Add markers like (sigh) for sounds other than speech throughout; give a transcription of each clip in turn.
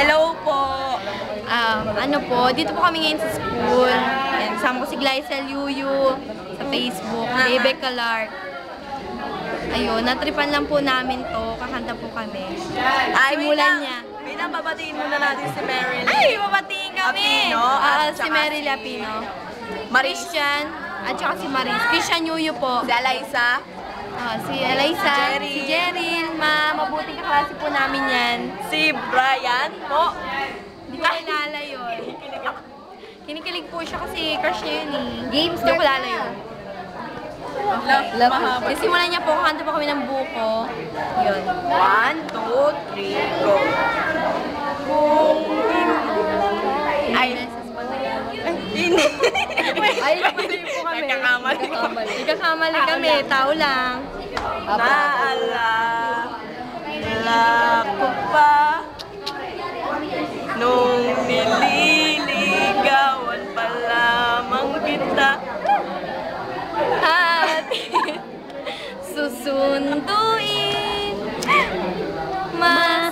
Hello po. Um, ano po, dito po kami ngayon sa school. Yan, kasama ko si Glycel Yuyu sa Facebook, Bebe Clark. Ayun, natripan lang po namin to, kakanta po kami. Ay, Simulan niya. Wait lang, babatiin muna natin si Meryl. Ay, mabatiin kami! Apino, at si Mary. Maris, Christian, at saka si Maris. Christian Yuyu po. si Eliza. Ah, si Eliza, Jerry. si Jeril, ma mabuting kaklase po namin yan. Si Brian po. Hindi ko kilala yun. Kinikilig po siya kasi crush niya yun eh. Games Hindi ko kilala yun. Okay. Love, simulan niya po, kanta po kami ng buko. Yun. One, two, three, go. Kung Ay, hindi. Ay, mali po kami. Nagkakamali po. Nagkakamali kami, tao lang. Naalala ko pa Nung nililigawan pa lamang kita Hatid, (laughs) susunduin, masilayan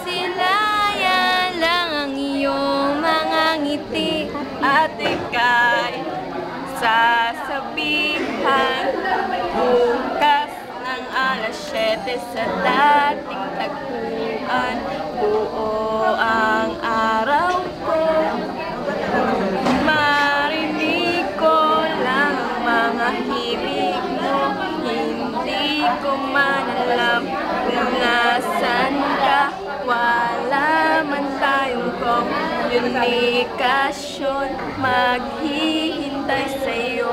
lang ang iyong mga ngiti. At ika'y sasabihan Bukas ng alas 7 sa dating tagpuan. Buo ang araw ko. Marinig ko lang ang mga himig mo. Hindi ko man alam kung nasan ka. Wala man tayong komunikasyon Maghihintay sa'yo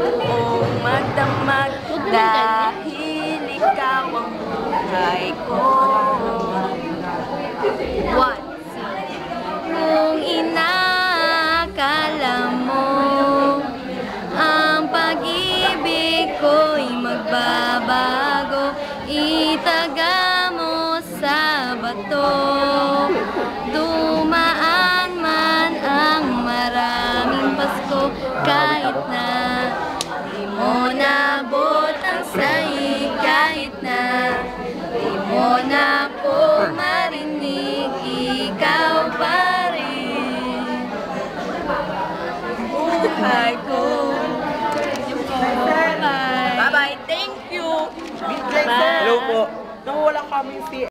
o magdamag Dahil ikaw ang buhay ko One, Kung inakala mo ang pag-ibig ko'y magbabago, itaga mo sa bato. Dumaan mo na po marinig, ikaw pa rin. Buhay ko Bye. Bye-bye, thank you Bye. Hello po. Nawala kami si